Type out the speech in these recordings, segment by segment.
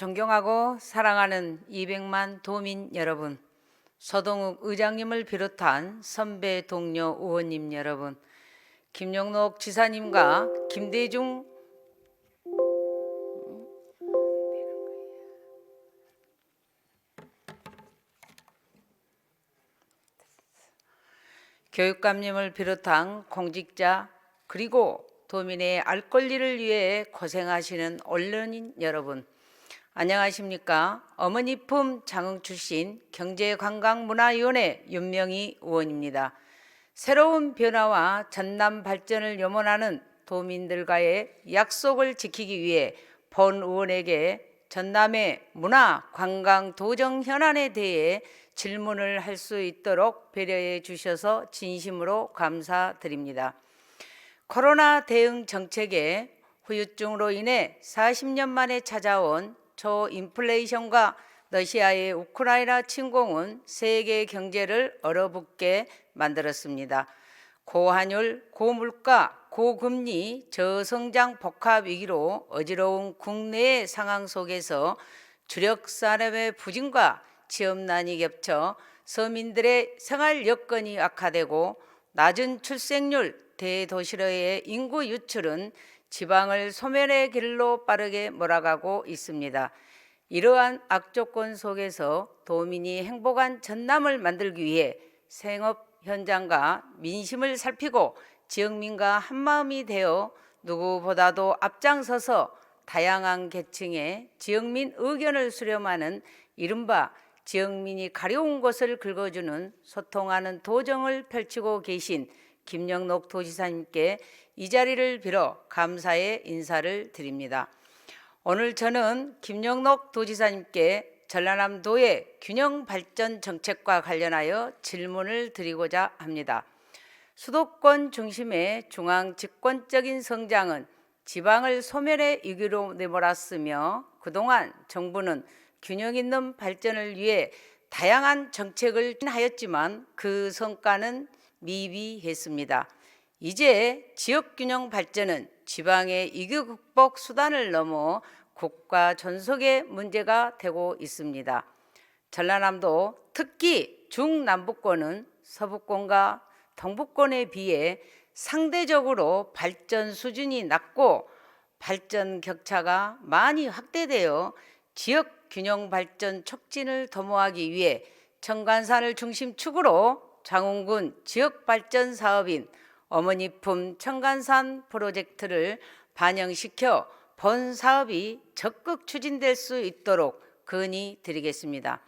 존경하고 사랑하는 200만 도민 여러분, 서동욱 의장님을 비롯한 선배 동료 의원님 여러분, 김영록 지사님과 김대중 교육감님을 비롯한 공직자 그리고 도민의 알 권리를 위해 고생하시는 언론인 여러분 안녕하십니까 어머니 품 장흥 출신 경제관광문화위원회 윤명희 의원입니다. 새로운 변화와 전남 발전을 염원하는 도민들과의 약속을 지키기 위해 본 의원에게 전남의 문화 관광 도정 현안에 대해 질문을 할 수 있도록 배려해 주셔서 진심으로 감사드립니다. 코로나 대응 정책의 후유증으로 인해 40년 만에 찾아온 초인플레이션과 러시아의 우크라이나 침공은 세계 경제를 얼어붙게 만들었습니다. 고환율, 고물가, 고금리, 저성장 복합 위기로 어지러운 국내의 상황 속에서 주력 산업의 부진과 취업난이 겹쳐 서민들의 생활 여건이 악화되고 낮은 출생률, 대도시로의 인구 유출은 지방을 소멸의 길로 빠르게 몰아가고 있습니다. 이러한 악조건 속에서 도민이 행복한 전남을 만들기 위해 생업 현장과 민심을 살피고 지역민과 한마음이 되어 누구보다도 앞장서서 다양한 계층의 지역민 의견을 수렴하는 이른바 지역민이 가려운 곳을 긁어주는 소통하는 도정을 펼치고 계신 김영록 도지사님께 이 자리를 빌어 감사의 인사를 드립니다. 오늘 저는 김영록 도지사님께 전라남도의 균형 발전 정책과 관련하여 질문을 드리고자 합니다. 수도권 중심의 중앙 집권적인 성장은 지방을 소멸의 위기로 내몰았으며 그동안 정부는 균형 있는 발전을 위해 다양한 정책을 하였지만 그 성과는 미비했습니다. 이제 지역 균형 발전은 지방의 이교 극복 수단을 넘어 국가 전속의 문제가 되고 있습니다. 전라남도 특히 중남부권은 서부권과 동부권에 비해 상대적으로 발전 수준이 낮고 발전 격차가 많이 확대되어 지역 균형 발전 촉진을 도모하기 위해 청관산을 중심축으로 장흥군 지역 발전 사업인 어머니품 청관산 프로젝트를 반영시켜 본 사업이 적극 추진될 수 있도록 건의 드리겠습니다.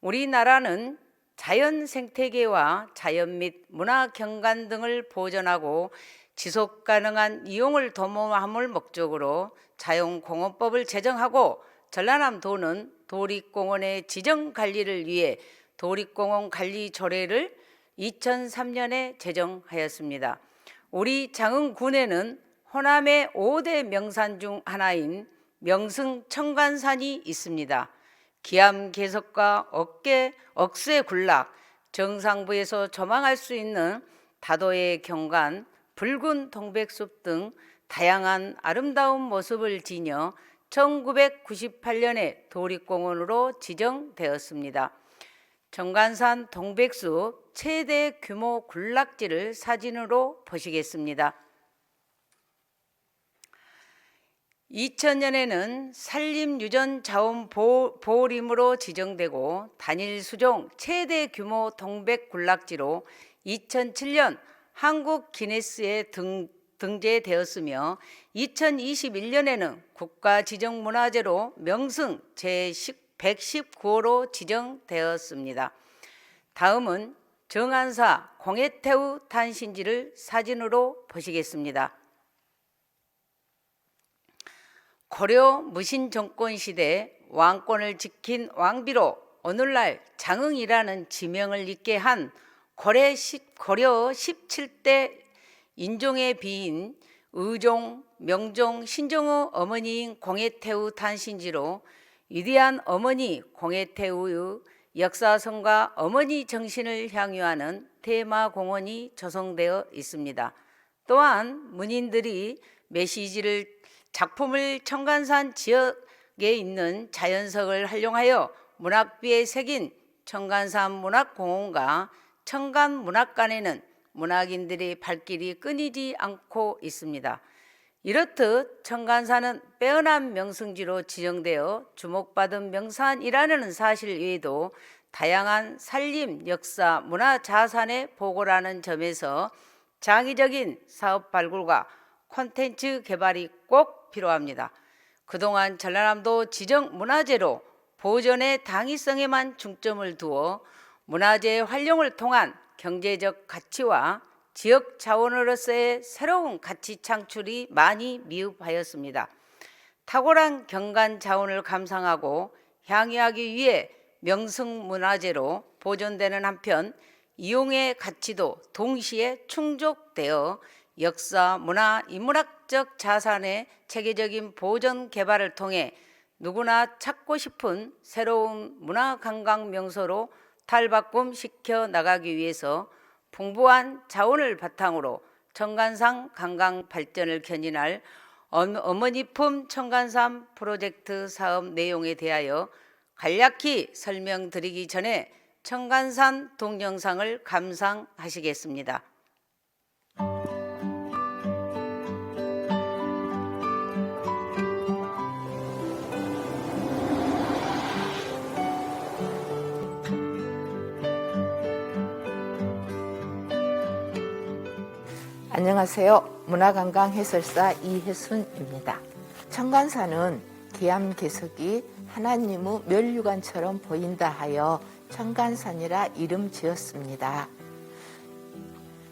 우리나라는 자연 생태계와 자연 및 문화 경관 등을 보존하고 지속 가능한 이용을 도모함을 목적으로 자연공원법을 제정하고 전라남도는 도립공원의 지정 관리를 위해 도립공원 관리 조례를 2003년에 제정하였습니다. 우리 장흥군에는 호남의 5대 명산 중 하나인 명승 청관산이 있습니다. 기암 개석과 어깨, 억새 군락, 정상부에서 조망할 수 있는 다도의 경관, 붉은 동백숲 등 다양한 아름다운 모습을 지녀 1998년에 도립공원으로 지정되었습니다. 정관산 동백숲 최대 규모 군락지를 사진으로 보시겠습니다. 2000년에는 산림유전 자원 보호림으로 지정되고 단일 수종 최대 규모 동백 군락지로 2007년 한국 기네스에 등, 등재되었으며 2021년에는 국가 지정 문화재로 명승 제119호로 지정되었습니다. 다음은 정안사 공해태우 탄신지를 사진으로 보시겠습니다. 고려 무신 정권 시대 왕권을 지킨 왕비로 오늘날 장흥이라는 지명을 잇게 한 고려 17대 인종의 비인 의종, 명종, 신종의 어머니인 공해태우 탄신지로 위대한 어머니 공해태우의 역사성과 어머니 정신을 향유하는 테마 공원이 조성되어 있습니다. 또한 문인들이 메시지를 작품을 청간산 지역 있는 자연석을 활용하여 문학비에 새긴 청간산 문학공원과 청간 문학관에는 문학인들의 발길이 끊이지 않고 있습니다. 이렇듯 청간산은 빼어난 명승지로 지정되어 주목받은 명산이라는 사실 외에도 다양한 산림, 역사, 문화 자산의 보고라는 점에서 장기적인 사업 발굴과 콘텐츠 개발이 꼭 필요합니다. 그동안 전라남도 지정 문화재로 보존의 당위성에만 중점을 두어 문화재 활용을 통한 경제적 가치와 지역 자원으로서의 새로운 가치 창출이 많이 미흡하였습니다. 탁월한 경관 자원을 감상하고 향유하기 위해 명승문화재로 보존되는 한편 이용의 가치도 동시에 충족되어 역사, 문화, 인문학적 자산의 체계적인 보존 개발을 통해 누구나 찾고 싶은 새로운 문화 관광 명소로 탈바꿈 시켜 나가기 위해서 풍부한 자원을 바탕으로 청간산 관광 발전을 견인할 엄- 어머니품 청간산 프로젝트 사업 내용에 대하여 간략히 설명드리기 전에 청간산 동영상을 감상하시겠습니다. 안녕하세요. 문화관광 해설사 이혜순입니다. 청간산은 계암개석이 하나님의 멸류관처럼 보인다 하여 청간산이라 이름 지었습니다.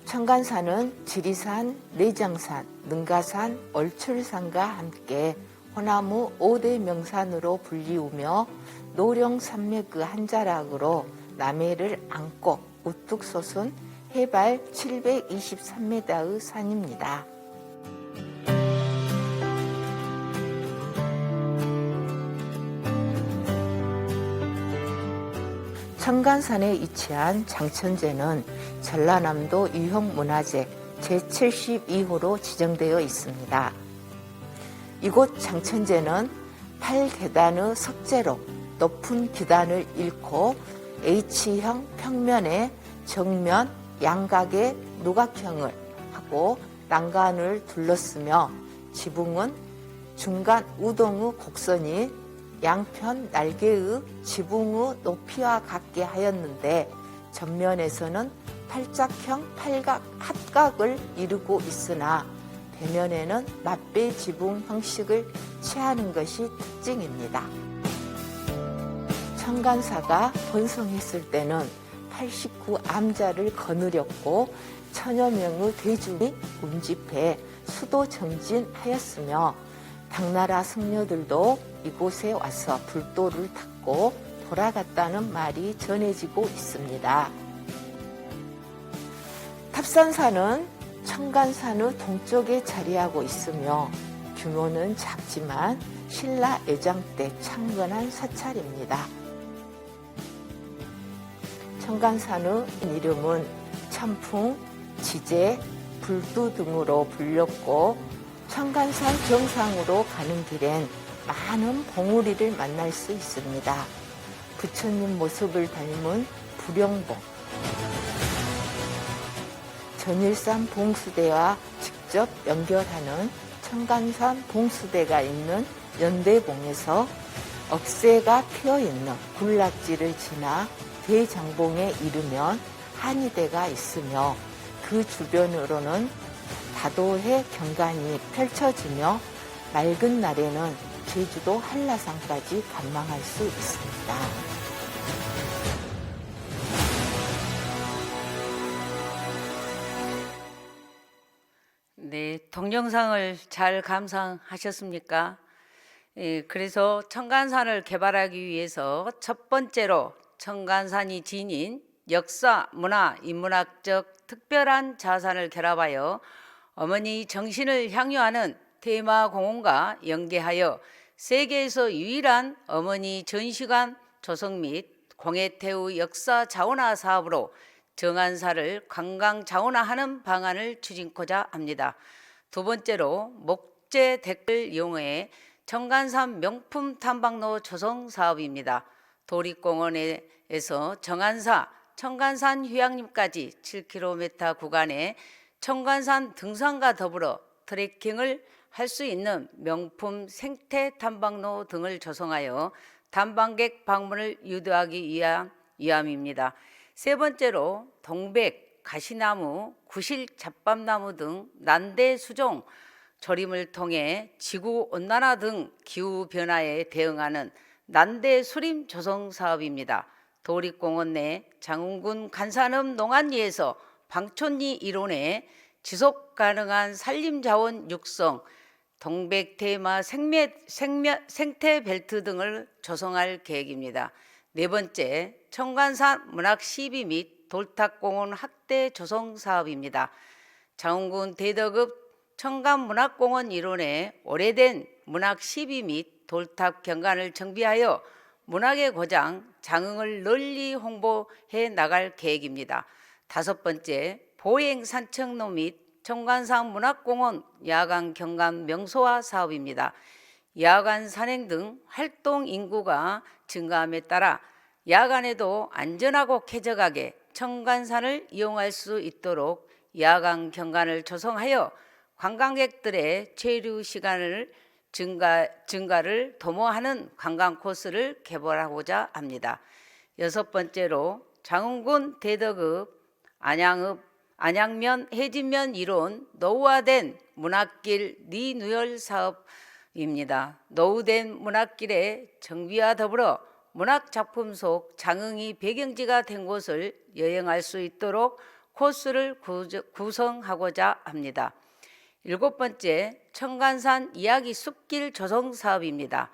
청간산은 지리산, 내장산, 능가산, 얼출산과 함께 호나무 5대 명산으로 불리우며 노령 산맥 그한 자락으로 남해를 안고 우뚝 솟은 해발 723m의 산입니다. 청간산에 위치한 장천제는 전라남도 유형문화재 제72호로 지정되어 있습니다. 이곳 장천제는 8계단의 석재로 높은 기단을 잃고 H형 평면에 정면 양각의 누각형을 하고 난간을 둘렀으며 지붕은 중간 우동의 곡선이 양편 날개의 지붕의 높이와 같게 하였는데 전면에서는 팔짝형 팔각 합각을 이루고 있으나 배면에는 맞배 지붕 형식을 취하는 것이 특징입니다. 청간사가 번성했을 때는 89 암자를 거느렸고 천여 명의 대중이 운집해 수도 정진하였으며 당나라 승려들도 이곳에 와서 불도를 탔고 돌아갔다는 말이 전해지고 있습니다. 탑산산은 청간산의 동쪽에 자리하고 있으며 규모는 작지만 신라 애장 때 창건한 사찰입니다. 청간산의 이름은 참풍, 지제, 불두 등으로 불렸고 청간산 정상으로 가는 길엔 많은 봉우리를 만날 수 있습니다. 부처님 모습을 닮은 불영봉, 전일산 봉수대와 직접 연결하는 청간산 봉수대가 있는 연대봉에서 억새가 피어 있는 군락지를 지나 대장봉에 이르면 한의대가 있으며 그 주변으로는 다도해 경관이 펼쳐지며 맑은 날에는 제주도 한라산까지 관망할 수 있습니다. 네, 동영상을 잘 감상하셨습니까? 예, 그래서 청간산을 개발하기 위해서 첫 번째로 청간산이 지닌 역사, 문화, 인문학적 특별한 자산을 결합하여 어머니 정신을 향유하는 테마 공원과 연계하여 세계에서 유일한 어머니 전시관 조성 및 공예태우 역사 자원화 사업으로 정안사를 관광 자원화하는 방안을 추진코자 합니다. 두 번째로 목재 댓글 이용해 청간산 명품 탐방로 조성 사업입니다. 도립공원에서 정안사 청간산 휴양림까지 7km 구간에 청간산 등산과 더불어 트레킹을 할 수 있는 명품 생태 탐방로 등을 조성하여 탐방객 방문을 유도하기 위한 위함입니다. 세 번째로 동백, 가시나무, 구실, 잡밤나무 등 난대 수종 조림을 통해 지구 온난화 등 기후 변화에 대응하는 난대 수림 조성 사업입니다. 도립공원 내 장흥군 간산읍 농안리에서 방촌리 이론에 지속 가능한 산림 자원 육성, 동백 테마 생매, 생며, 생태 벨트 등을 조성할 계획입니다. 네 번째, 청간산 문학 시비 및 돌탑공원 확대 조성 사업입니다. 장흥군 대덕읍 청간문학공원 일원에 오래된 문학 시비 및 돌탑 경관을 정비하여 문학의 고장 장흥을 널리 홍보해 나갈 계획입니다. 다섯 번째, 보행 산책로 및 청관산 문학공원 야간 경관 명소화 사업입니다. 야간 산행 등 활동 인구가 증가함에 따라 야간에도 안전하고 쾌적하게 청관산을 이용할 수 있도록 야간 경관을 조성하여 관광객들의 체류 시간을 증가, 증가를 도모하는 관광 코스를 개발하고자 합니다. 여섯 번째로 장흥군 대덕읍 안양읍 안양면 해진면 이론 노후화된 문학길 리뉴얼 사업입니다. 노후된 문학길의 정비와 더불어 문학 작품 속 장흥이 배경지가 된 곳을 여행할 수 있도록 코스를 구성하고자 합니다. 일곱 번째, 청간산 이야기 숲길 조성 사업입니다.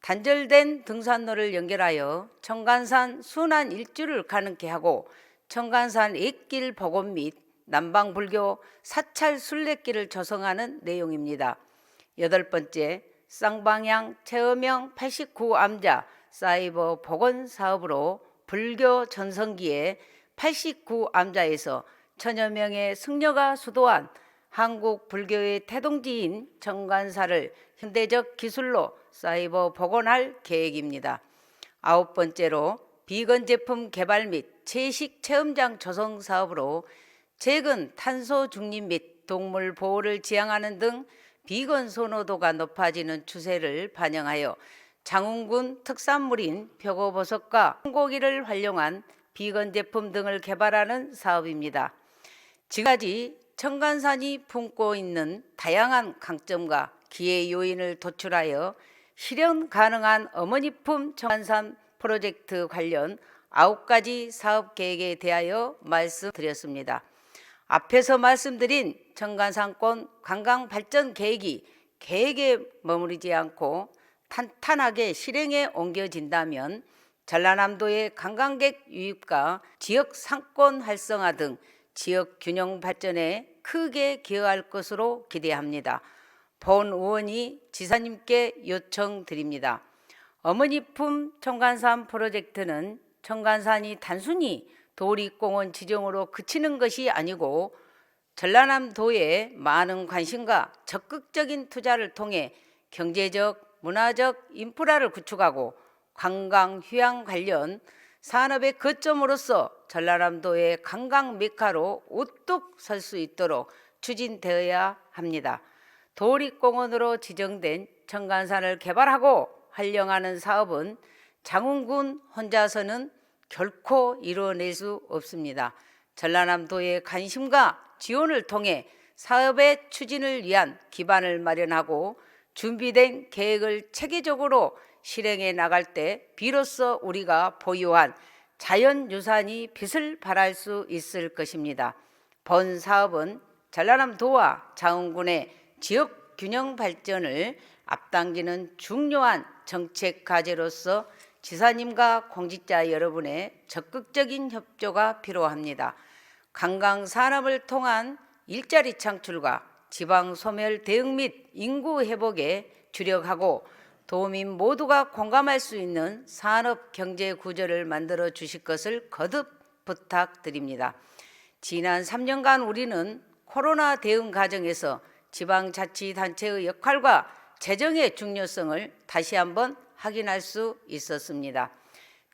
단절된 등산로를 연결하여 청간산 순환 일주를 가능케 하고 청간산 액길 복원 및 남방불교 사찰 순례길을 조성하는 내용입니다. 여덟 번째, 쌍방향 체험형 89암자 사이버 복원 사업으로 불교 전성기에 89암자에서 천여 명의 승려가 수도한 한국 불교의 태동지인 정관사를 현대적 기술로 사이버 복원할 계획입니다. 아홉 번째로 비건 제품 개발 및 채식 체험장 조성 사업으로 최근 탄소 중립 및 동물 보호를 지향하는 등 비건 선호도가 높아지는 추세를 반영하여 장흥군 특산물인 표고버섯과 홍고기를 활용한 비건 제품 등을 개발하는 사업입니다. 지금까지 청간산이 품고 있는 다양한 강점과 기회 요인을 도출하여 실현 가능한 어머니품 청간산 프로젝트 관련 아홉 가지 사업 계획에 대하여 말씀드렸습니다. 앞에서 말씀드린 청간산권 관광 발전 계획이 계획에 머무르지 않고 탄탄하게 실행에 옮겨진다면 전라남도의 관광객 유입과 지역 상권 활성화 등 지역 균형 발전에 크게 기여할 것으로 기대합니다. 본 의원이 지사님께 요청드립니다. 어머니 품 청간산 프로젝트는 청간산이 단순히 도립공원 지정으로 그치는 것이 아니고 전라남도의 많은 관심과 적극적인 투자를 통해 경제적, 문화적 인프라를 구축하고 관광 휴양 관련 산업의 거점으로서 전라남도의 관광 메카로 우뚝 설 수 있도록 추진되어야 합니다. 도립공원으로 지정된 청간산을 개발하고 활용하는 사업은 장흥군 혼자서는 결코 이루어낼 수 없습니다. 전라남도의 관심과 지원을 통해 사업의 추진을 위한 기반을 마련하고 준비된 계획을 체계적으로 실행해 나갈 때 비로소 우리가 보유한 자연 유산이 빛을 발할 수 있을 것입니다. 본 사업은 전라남 도와 장흥군의 지역 균형 발전을 앞당기는 중요한 정책 과제로서 지사님과 공직자 여러분의 적극적인 협조가 필요합니다. 관광 산업을 통한 일자리 창출과 지방 소멸 대응 및 인구 회복에 주력하고 도민 모두가 공감할 수 있는 산업 경제 구조를 만들어 주실 것을 거듭 부탁드립니다. 지난 3년간 우리는 코로나 대응 과정에서 지방자치단체의 역할과 재정의 중요성을 다시 한번 확인할 수 있었습니다.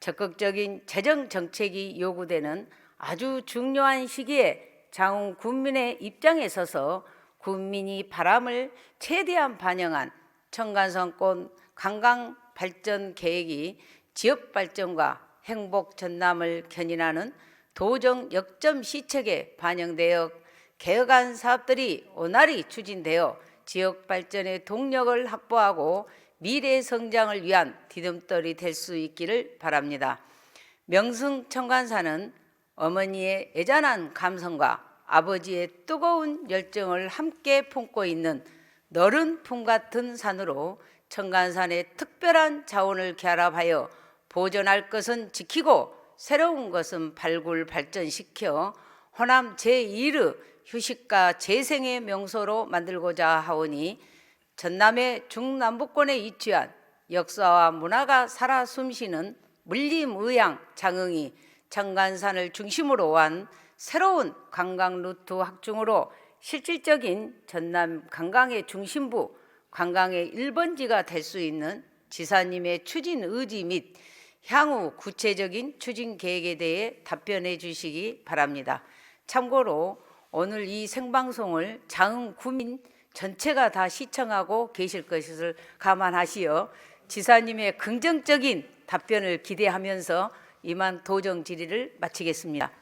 적극적인 재정 정책이 요구되는 아주 중요한 시기에 장흥 군민의 입장에 서서 군민이 바람을 최대한 반영한 청간선권 관광 발전 계획이 지역 발전과 행복 전남을 견인하는 도정 역점 시책에 반영되어 개혁안 사업들이 원활히 추진되어 지역 발전의 동력을 확보하고 미래 성장을 위한 디딤돌이 될 수 있기를 바랍니다. 명승 청관사는 어머니의 애잔한 감성과 아버지의 뜨거운 열정을 함께 품고 있는 너른 품 같은 산으로 청간산의 특별한 자원을 결합하여 보존할 것은 지키고 새로운 것은 발굴 발전시켜 호남 제1의 휴식과 재생의 명소로 만들고자 하오니 전남의 중남부권에 위치한 역사와 문화가 살아 숨쉬는 물림의양 장흥이 청간산을 중심으로 한 새로운 관광 루트 확충으로 실질적인 전남 관광의 중심부, 관광의 1번지가 될 수 있는 지사님의 추진 의지 및 향후 구체적인 추진 계획에 대해 답변해 주시기 바랍니다. 참고로 오늘 이 생방송을 장흥 구민 전체가 다 시청하고 계실 것을 감안하시어 지사님의 긍정적인 답변을 기대하면서 이만 도정 질의를 마치겠습니다.